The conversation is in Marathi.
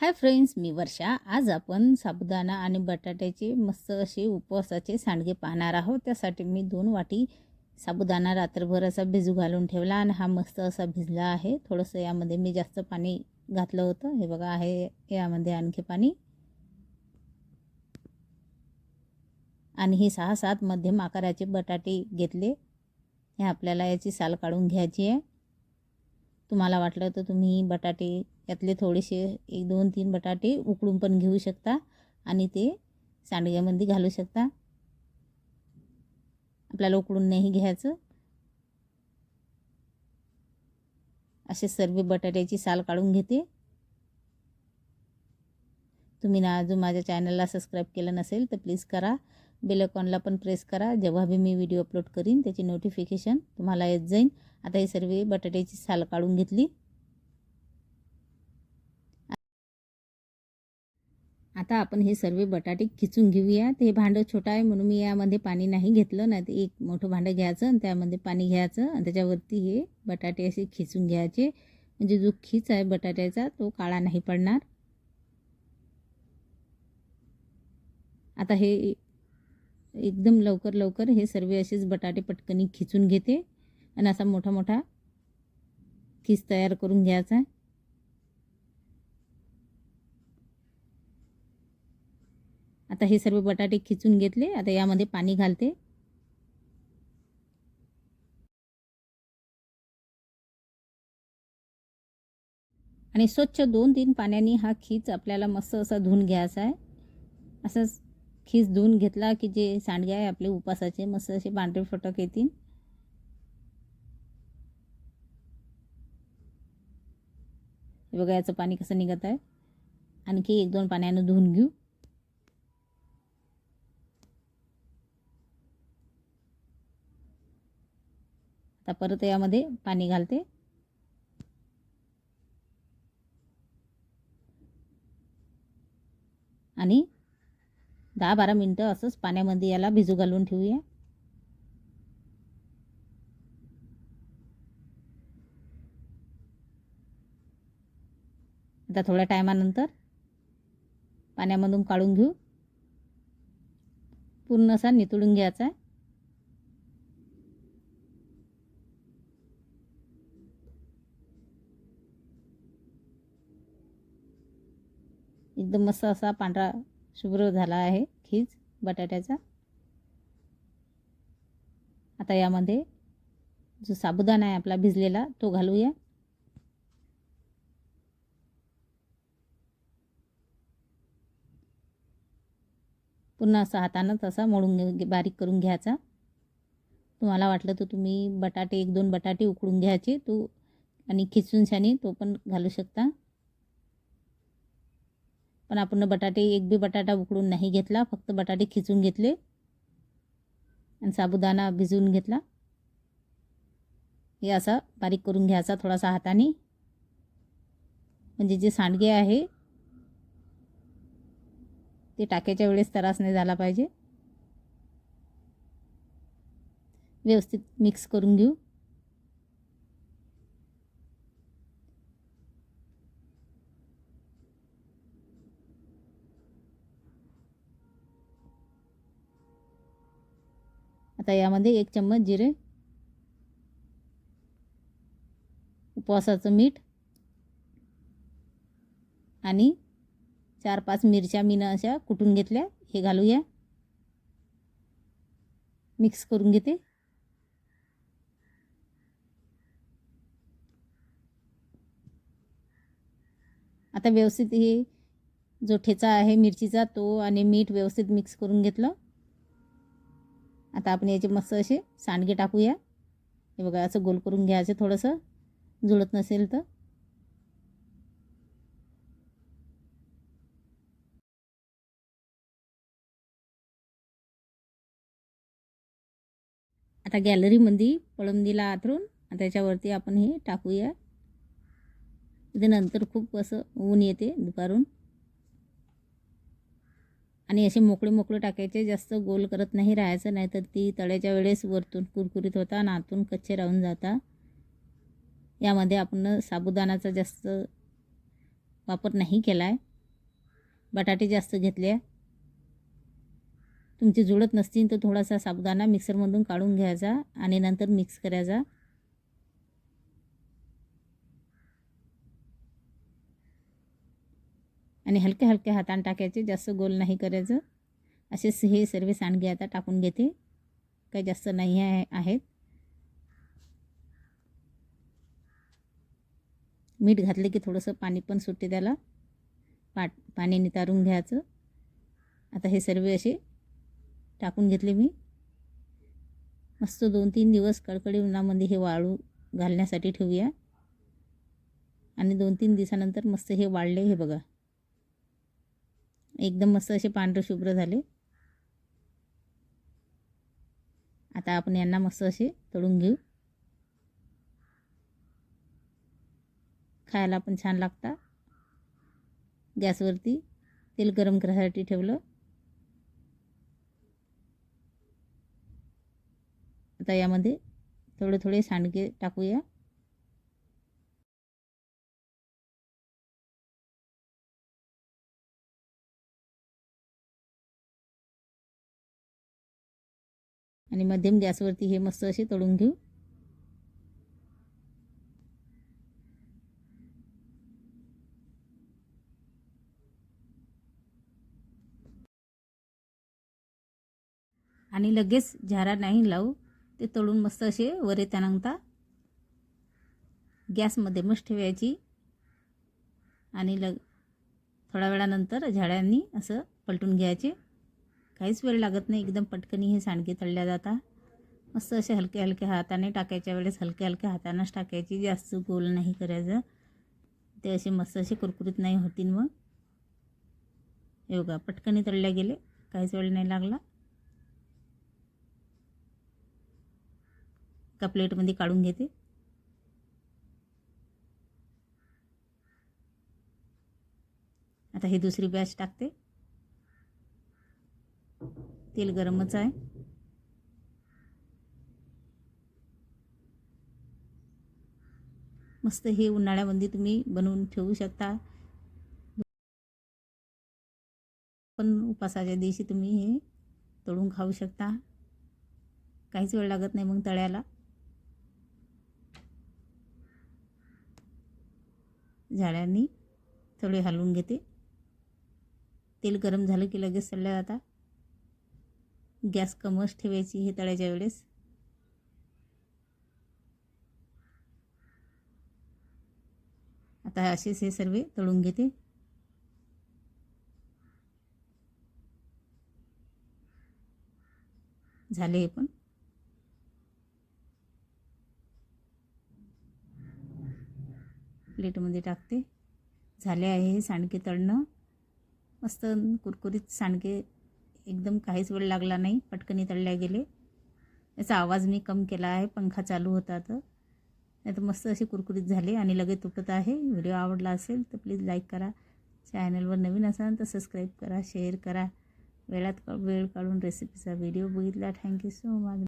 हाय फ्रेंड्स मी वर्षा. आज आपण साबुदाणा आणि बटाट्याचे मस्त असे उपवासाचे सांडगे पाहणार आहोत. त्यासाठी मी दोन वाटी साबुदाणा रात्रभर असा भिजू घालून ठेवला आणि हा मस्त असा भिजला आहे. थोडंसं यामध्ये मी जास्त पाणी घातलं होतं. हे बघा आहे यामध्ये आणखी पाणी. आणि हे सहा सात मध्यम आकाराचे बटाटे घेतले. हे आपल्याला याची साल काढून घ्यायची आहे. तुम्हाला वाटलं तर तुम्ही बटाटे यातले थोडेसे एक दोन तीन बटाटे उकळून पण घेऊ शकता आणि ते सांडग्यामध्ये घालू शकता. आपल्याला उकळून नाही घ्यायचं. असे सर्व बटाट्याची साल काढून घेते. तुम्ही ना अजून माझ्या चॅनलला सबस्क्राईब केलं नसेल तर प्लीज करा. बेलकॉनला पण प्रेस करा. जेव्हा बी मी व्हिडिओ अपलोड करीन त्याची नोटिफिकेशन तुम्हाला येत जाईन. आता ही सर्व बटाट्याची साल काढून घेतली. आता आपण हे सर्व बटाटे खिचून घेऊया. ते भांडं छोटं आहे म्हणून मी यामध्ये पाणी नाही घेतलं. नाही तर एक मोठं भांडं घ्यायचं आणि त्यामध्ये पाणी घ्यायचं आणि त्याच्यावरती हे बटाटे असे खिचून घ्यायचे. म्हणजे जो खीच आहे बटाट्याचा तो काळा नाही पडणार. आता हे एकदम लवकर लवकर हे सर्व असेच बटाटे पटकनी खिचून घेते. आणि असा मोठा मोठा खिस तयार करून घ्यायचा आहे. आता हे सर्व बटाटे खिचून घेतले. आता यामध्ये पाणी घालते. आणि स्वच्छ दोन तीन पाण्याने हा खीच आपल्याला मस्त असा धुवून घ्यायचा आहे. असंच खीस धुवून घेतला की जे सांडगे आहे आपले उपासाचे मस्त असे पांढरे फटक येतील. बघा याचं पाणी कसं निघत आहे? आणखी एक दोन पाण्यानं धुवून घेऊ. आता परत यामध्ये पाणी घालते. आणि दहा बारा मिनटं असंच पाण्यामध्ये याला भिजू घालून ठेवूया. आता थोड्या टायमानंतर पाण्यामधून काढून घेऊ. पूर्ण असा नितळून घ्यायचा आहे. एकदम मस्त असा पांढरा शुभ्र झाला आहे खीज बटाट्याचा. आता यामध्ये जो साबुदाणा आहे आपला भिजलेला तो घालूया. पुन्हा असा हातानं तसा मोडून घे बारीक करून घ्यायचा. तुम्हाला वाटलं तर तुम्ही बटाटे एक दोन बटाटे उकडून घ्यायचे. तो आणि खिचून शानी तो पण घालू शकता. पण आपण बटाटे एक बी बटाटा उकडून नाही घेतला फक्त बटाटे खिचून घेतले. आणि साबुदाणा भिजवून घेतला. हे असा बारीक करून घ्यायचा थोडासा हाताने. म्हणजे जे सांडगे आहे ते टाकायच्या वेळेस त्रास नाही झाला पाहिजे. व्यवस्थित मिक्स करून घेऊ. आता यामध्ये एक चम्मच जिरे उपवासाचं मीठ आणि चार पाच मिरच्या मीनं अशा कुटून घेतल्या. हे घालूया. मिक्स करून घेते. आता व्यवस्थित हे जो ठेचा आहे मिरचीचा तो आणि मीठ व्यवस्थित मिक्स करून घेतलं. आता आपण याचे मस्त असे सांडगे टाकूया. हे बघा असं गोल करून घ्यायचं थोडंसं. जुळत नसेल तर. आता गॅलरीमध्ये पळंदीला आथरून त्याच्यावरती आपण हे टाकूया. ते नंतर खूप असं ऊन येते दुपारून. आणि असे मोकळे मोकळे टाकायचे जास्त गोल करत नाही राहायचं नाही तर ती तळ्याच्या वेळेस वरतून कुरकुरीत होता आणि आतून कच्चे राहून जाता. यामध्ये आपण साबुदाणाचा जास्त वापर नाही केला आहे बटाटे जास्त घेतले. तुमचे जुळत नसतील तर थोडासा साबुदाणा मिक्सरमधून काढून घ्यायचा आणि नंतर मिक्स करायचा. आणि हलक्या हलक्या हाताने टाकायचे जास्त गोल नाही करायचं. असेच हे सर्व सांडगे आता टाकून घेते. काही जास्त नाही आहे आहेत. मीठ घातले की थोडंसं पाणी पण सुटते त्याला. पाट पाणी नितारून घ्यायचं. आता हे सर्व असे टाकून घेतले मी. मस्त दोन तीन दिवस कडकडी उन्हामध्ये हे वाळू घालण्यासाठी ठेवूया. आणि दोन तीन दिवसानंतर मस्त हे वाळले हे बघा. एकदम मस्त असे पांढरे शुभ्र झाले. आता आपण यांना मस्त असे तळून घेऊ. खायला पण छान लागतात गॅसवरती तेल गरम करायसाठी ठेवलं. आता यामध्ये थोडे थोडे सांडगे टाकूया. आणि मध्यम गॅसवरती हे मस्त असे तळून घेऊ. आणि लगेच झारा नाही लावू. ते तळून मस्त असे वर येत्यानंतर गॅसमध्ये मस्त ठेवायची. आणि लग थोड्या वेळानंतर झाड्यांनी असं पलटून घ्यायचे. काहीच वेळ लागत नाही एकदम पटकनी हे सांडगे तळल्या जातात मस्त असे हलके हलके हाताने टाकायच्या वेळेस हलक्या हलक्या हातानंच टाकायची जास्त गोल नाही करायचं. ते असे मस्त असे कुरकुरीत नाही होतील मग. योगा पटकनी तळल्या गेले. काहीच वेळ नाही लागला. एका प्लेटमध्ये काढून घेते. आता ही दुसरी बॅच टाकते. तेल गरमच आहे. मस्त हे उन्हाळ्यामध्ये तुम्ही बनवून ठेवू शकता. पण उपासाच्या दिवशी तुम्ही हे तळून खाऊ शकता. काहीच वेळ लागत नाही मग तळ्याला. झाडांनी थोडे हलवून घेते. तेल गरम झालं की लगेच सडल्या जातात गॅस कमच ठेवायची हे तळ्याच्या वेळेस. आता असेच हे सर्व तळून घेते. झाले हे पण. प्लेटमध्ये टाकते. झाले आहे हे सांडके तळणं. मस्त कुरकुरीत सांडके एकदम काहीच वेळ लागला नाही पटकनी तळल्या गेले. याचा आवाज मी कम केला आहे पंखा चालू होता तर. नाही तर मस्त असे कुरकुरीत झाले आणि लगेच तुटत आहे. व्हिडिओ आवडला असेल तर प्लीज लाईक करा. चॅनलवर नवीन असाल तर सबस्क्राईब करा शेअर करा. वेळात वेळ काढून रेसिपीचा व्हिडिओ बघितला. Thank you so much.